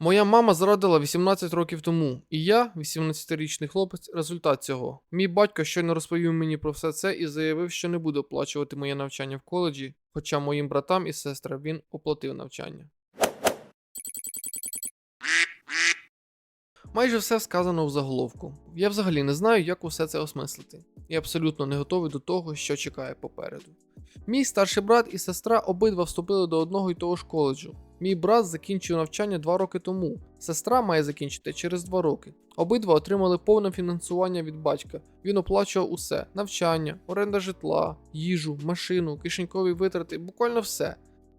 Моя мама зрадила 18 років тому, і я, 18-річний хлопець, результат цього. Мій батько щойно розповів мені про все це і заявив, що не буде оплачувати моє навчання в коледжі, хоча моїм братам і сестрам він оплатив навчання. Майже все сказано в заголовку. Я взагалі не знаю, як усе це осмислити, і абсолютно не готовий до того, що чекає попереду. Мій старший брат і сестра обидва вступили до одного й того ж коледжу. Мій брат закінчив навчання два роки тому. Сестра має закінчити через два роки. Обидва отримали повне фінансування від батька. Він оплачував усе: навчання, оренда житла, їжу, машину, кишенькові витрати, буквально все.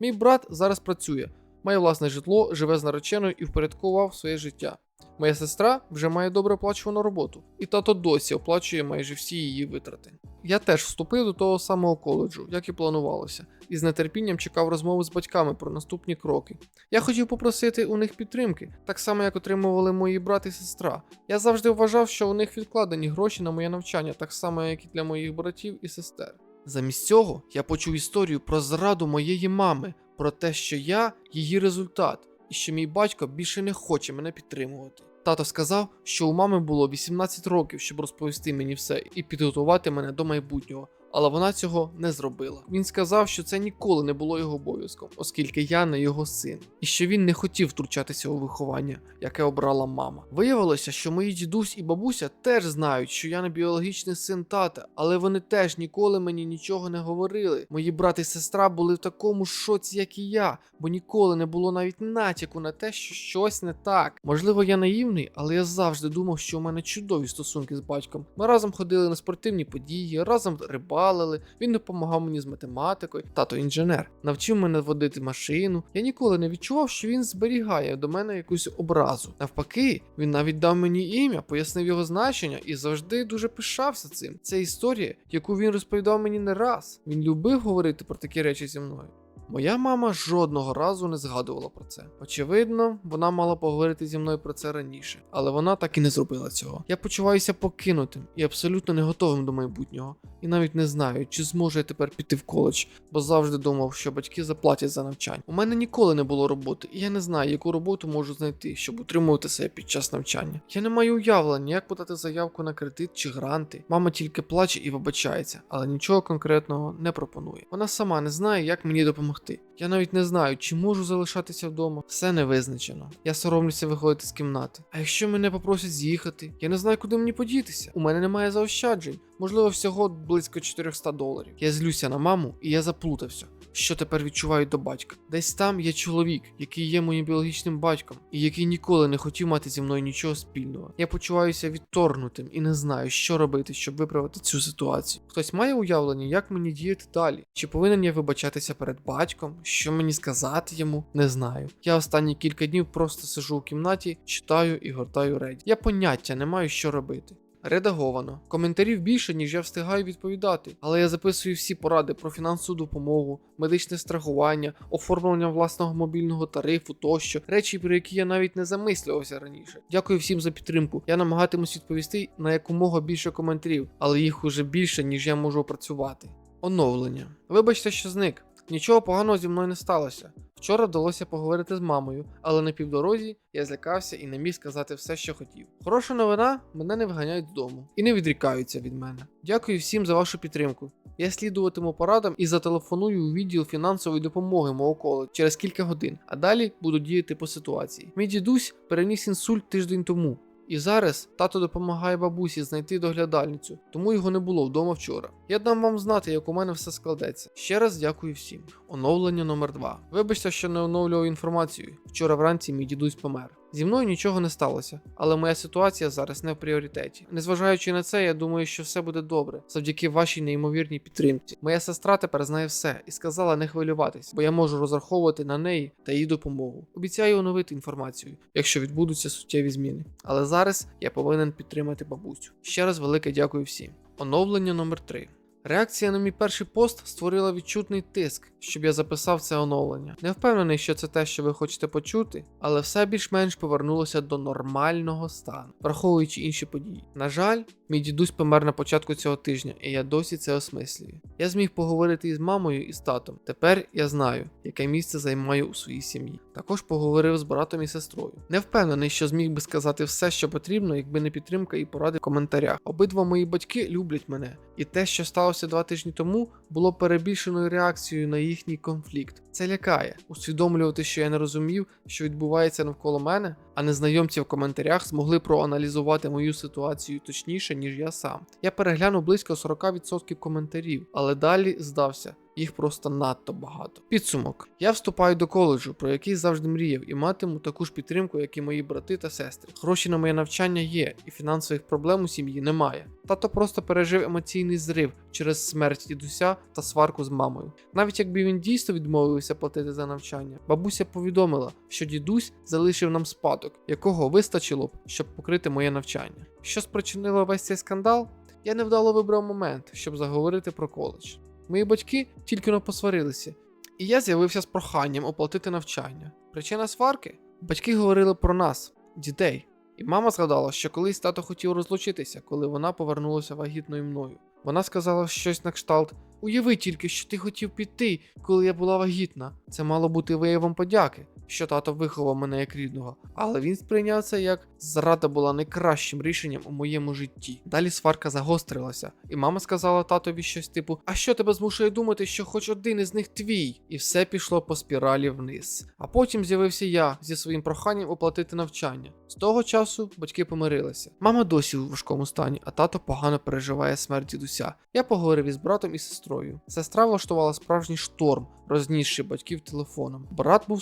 Мій брат зараз працює, має власне житло, живе з нареченою і впорядкував своє життя. Моя сестра вже має добре оплачувану роботу, і тато досі оплачує майже всі її витрати. Я теж вступив до того самого коледжу, як і планувалося, і з нетерпінням чекав розмови з батьками про наступні кроки. Я хотів попросити у них підтримки, так само як отримували мої брат і сестра. Я завжди вважав, що у них відкладені гроші на моє навчання, так само як і для моїх братів і сестер. Замість цього я почув історію про зраду моєї мами, про те, що я її результат, і що мій батько більше не хоче мене підтримувати. Тато сказав, що у мами було 18 років, щоб розповісти мені все і підготувати мене до майбутнього, але вона цього не зробила. Він сказав, що це ніколи не було його обов'язком, оскільки я не його син, і що він не хотів втручатися у виховання, яке обрала мама. Виявилося, що мої дідусь і бабуся теж знають, що я не біологічний син тата, але вони теж ніколи мені нічого не говорили. Мої брат і сестра були в такому шоці, як і я, бо ніколи не було навіть натяку на те, що щось не так. Можливо, я наївний, але я завжди думав, що у мене чудові стосунки з батьком. Ми разом ходили на спортивні події, разом рибалили. Він допомагав мені з математикою. Тато інженер навчив мене водити машину. Я ніколи не відчував, що він зберігає до мене якусь образу. Навпаки, він навіть дав мені ім'я, пояснив його значення і завжди дуже пишався цим. Це історія, яку він розповідав мені не раз. Він любив говорити про такі речі зі мною. Моя мама жодного разу не згадувала про це. Очевидно, вона мала поговорити зі мною про це раніше, але вона так і не зробила цього. Я почуваюся покинутим і абсолютно не готовим до майбутнього. І навіть не знаю, чи зможу я тепер піти в коледж, бо завжди думав, що батьки заплатять за навчання. У мене ніколи не було роботи, і я не знаю, яку роботу можу знайти, щоб утримувати себе під час навчання. Я не маю уявлення, як подати заявку на кредит чи гранти. Мама тільки плаче і вибачається, але нічого конкретного не пропонує. Вона сама не знає, як мені допомогти. portée. Я навіть не знаю, чи можу залишатися вдома. Все не визначено. Я соромлюся виходити з кімнати. А якщо мене попросять з'їхати, я не знаю, куди мені подітися. У мене немає заощаджень, можливо, всього близько 400 доларів. Я злюся на маму, і я заплутався. Що тепер відчуваю до батька? Десь там є чоловік, який є моїм біологічним батьком, і який ніколи не хотів мати зі мною нічого спільного. Я почуваюся відторгнутим і не знаю, що робити, щоб виправити цю ситуацію. Хтось має уявлення, як мені діяти далі? Чи повинен я вибачатися перед батьком? Що мені сказати йому? Не знаю. Я останні кілька днів просто сижу у кімнаті, читаю і гортаю реді. Я поняття не маю, що робити. Редаговано. Коментарів більше, ніж я встигаю відповідати, але я записую всі поради про фінансову допомогу, медичне страхування, оформлення власного мобільного тарифу тощо, речі, про які я навіть не замислювався раніше. Дякую всім за підтримку. Я намагатимусь відповісти на якомога більше коментарів, але їх уже більше, ніж я можу опрацювати. Оновлення. Вибачте, що зник. Нічого поганого зі мною не сталося. Вчора вдалося поговорити з мамою, але на півдорозі я злякався і не міг сказати все, що хотів. Хороша новина, мене не виганяють з дому і не відрікаються від мене. Дякую всім за вашу підтримку. Я слідуватиму порадам і зателефоную у відділ фінансової допомоги мого коледжу через кілька годин, а далі буду діяти по ситуації. Мій дідусь переніс інсульт тиждень тому. І зараз тато допомагає бабусі знайти доглядальницю, тому його не було вдома вчора. Я дам вам знати, як у мене все складеться. Ще раз дякую всім. Оновлення номер 2 Вибачте, що не оновлював інформацію. Вчора вранці мій дідусь помер. Зі мною нічого не сталося, але моя ситуація зараз не в пріоритеті. Незважаючи на це, я думаю, що все буде добре завдяки вашій неймовірній підтримці. Моя сестра тепер знає все і сказала не хвилюватись, бо я можу розраховувати на неї та її допомогу. Обіцяю оновити інформацію, якщо відбудуться суттєві зміни. Але зараз я повинен підтримати бабусю. Ще раз велике дякую всім. Оновлення номер 3 Реакція на мій перший пост створила відчутний тиск, щоб я записав це оновлення. Не впевнений, що це те, що ви хочете почути, але все більш-менш повернулося до нормального стану, враховуючи інші події. На жаль, мій дідусь помер на початку цього тижня, і я досі це осмислюю. Я зміг поговорити із мамою і з татом. Тепер я знаю, яке місце займаю у своїй сім'ї. Також поговорив з братом і сестрою. Не впевнений, що зміг би сказати все, що потрібно, якби не підтримка і поради в коментарях. Обидва мої батьки люблять мене, і те, що сталося два тижні тому, було перебільшеною реакцією на їхній конфлікт. Це лякає усвідомлювати, що я не розумів, що відбувається навколо мене, а незнайомці в коментарях змогли проаналізувати мою ситуацію точніше, ніж я сам. Я переглянув близько 40% коментарів, але далі здався. Їх просто надто багато. Підсумок: я вступаю до коледжу, про який завжди мріяв, і матиму таку ж підтримку, як і мої брати та сестри. Гроші на моє навчання є, і фінансових проблем у сім'ї немає. Тато просто пережив емоційний зрив через смерть дідуся та сварку з мамою. Навіть якби він дійсно відмовився платити за навчання, бабуся повідомила, що дідусь залишив нам спадок, якого вистачило б, щоб покрити моє навчання. Що спричинило весь цей скандал? Я невдало вибрав момент, щоб заговорити про коледж. Мої батьки тільки но посварилися, і я з'явився з проханням оплатити навчання. Причина сварки? Батьки говорили про нас, дітей. І мама згадала, що колись тато хотів розлучитися, коли вона повернулася вагітною мною. Вона сказала щось на кшталт: Уяви тільки, що ти хотів піти, коли я була вагітна. Це мало бути виявом подяки, що тато виховав мене як рідного, але він сприйняв це як зрада була найкращим рішенням у моєму житті. Далі сварка загострилася, і мама сказала татові щось типу: А що тебе змушує думати, що хоч один із них твій? І все пішло по спіралі вниз. А потім з'явився я зі своїм проханням оплатити навчання. З того часу батьки помирилися. Мама досі у важкому стані, а тато погано переживає смерть дідуся. Я поговорив із братом і сестрою. Сестра влаштувала справжній шторм, рознісши батьків телефоном. Брат був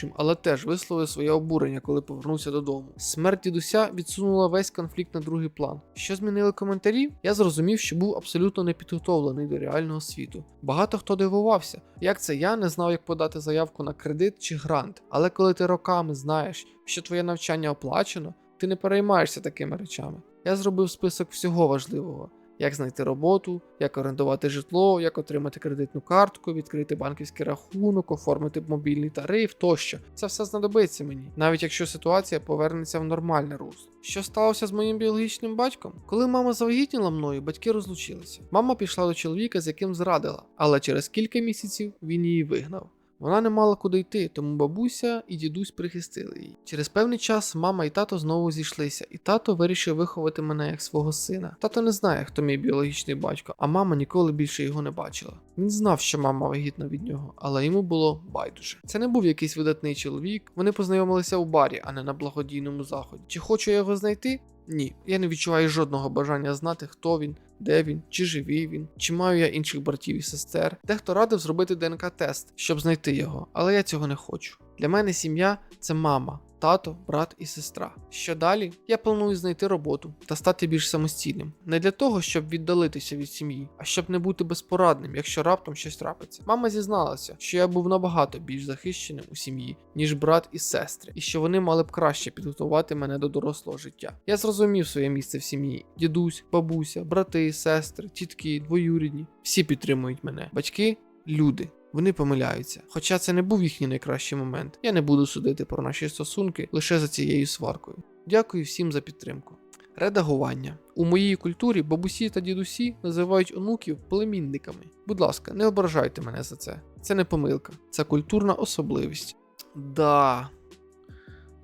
спокійнішим, але теж висловив своє обурення, коли повернувся додому. Смерть дідуся відсунула весь конфлікт на другий план. Що змінили коментарі? Я зрозумів, що був абсолютно не підготовлений до реального світу. Багато хто дивувався, як це я не знав, як подати заявку на кредит чи грант. Але коли ти роками знаєш, що твоє навчання оплачено, ти не переймаєшся такими речами. Я зробив список всього важливого. Як знайти роботу, як орендувати житло, як отримати кредитну картку, відкрити банківський рахунок, оформити мобільний тариф тощо. Це все знадобиться мені, навіть якщо ситуація повернеться в нормальне русло. Що сталося з моїм біологічним батьком? Коли мама завагітніла мною, батьки розлучилися. Мама пішла до чоловіка, з яким зрадила, але через кілька місяців він її вигнав. Вона не мала куди йти, тому бабуся і дідусь прихистили її. Через певний час мама і тато знову зійшлися, і тато вирішив виховати мене як свого сина. Тато не знає, хто мій біологічний батько, а мама ніколи більше його не бачила. Він знав, що мама вагітна від нього, але йому було байдуже. Це не був якийсь видатний чоловік. Вони познайомилися у барі, а не на благодійному заході. Чи хочу я його знайти? Ні, я не відчуваю жодного бажання знати, хто він, де він, чи живий він, чи маю я інших братів і сестер. Дехто радив зробити ДНК-тест, щоб знайти його, але я цього не хочу. Для мене сім'я це мама, тато, брат і сестра. Що далі? Я планую знайти роботу та стати більш самостійним. Не для того, щоб віддалитися від сім'ї, а щоб не бути безпорадним, якщо раптом щось трапиться. Мама зізналася, що я був набагато більш захищеним у сім'ї, ніж брат і сестри, і що вони мали б краще підготувати мене до дорослого життя. Я зрозумів своє місце в сім'ї: дідусь, бабуся, брати, сестри, тітки, двоюрідні. Всі підтримують мене. Батьки люди. Вони помиляються. Хоча це не був їхній найкращий момент. Я не буду судити про наші стосунки лише за цією сваркою. Дякую всім за підтримку. Редагування. У моїй культурі бабусі та дідусі називають онуків племінниками. Будь ласка, не ображайте мене за це. Це не помилка, це культурна особливість. Да.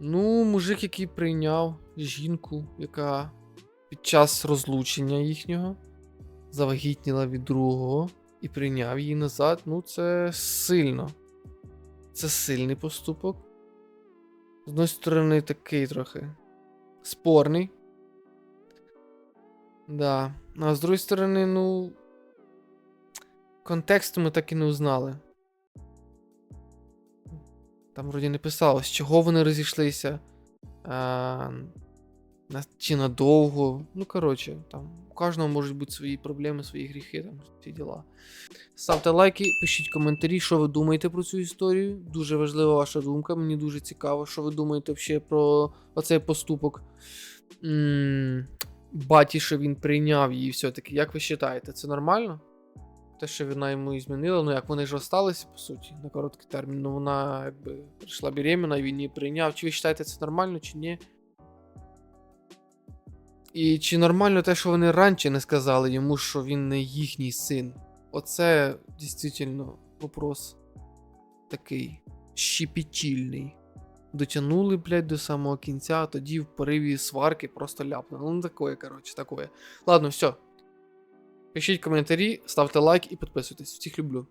Ну, мужик, який прийняв жінку, яка під час розлучення їхнього завагітніла від другого і прийняв її назад, ну це сильно. Це сильний поступок. З одної сторони, такий трохи спорний. Да. А з другої сторони, ну. Контексту ми так і не узнали. Там вроді не писалось, чого вони розійшлися. А, чи надовго. Ну, коротше, там у кожного можуть бути свої проблеми, свої гріхи, там ці діла. Ставте лайки, пишіть коментарі, що ви думаєте про цю історію. Дуже важлива ваша думка. Мені дуже цікаво, що ви думаєте взагалі про оцей поступок. М, Баті, що він прийняв її все-таки. Як ви вважаєте, це нормально? те, що вона йому і змінила, ну як вони ж осталися, по суті, на короткий термін. Ну вона якби прийшла беременна, він її прийняв. Чи ви вважаєте це нормально, чи ні? І чи нормально те, що вони раніше не сказали йому, що він не їхній син? Оце дійсно вопрос такий щепетільний. Дотягнули, блядь, до самого кінця, а тоді в пориві сварки просто ляпнули. Ну, такое, коротше, такое. Ладно, все. Пишіть коментарі, ставте лайк і підписуйтесь. Всіх люблю.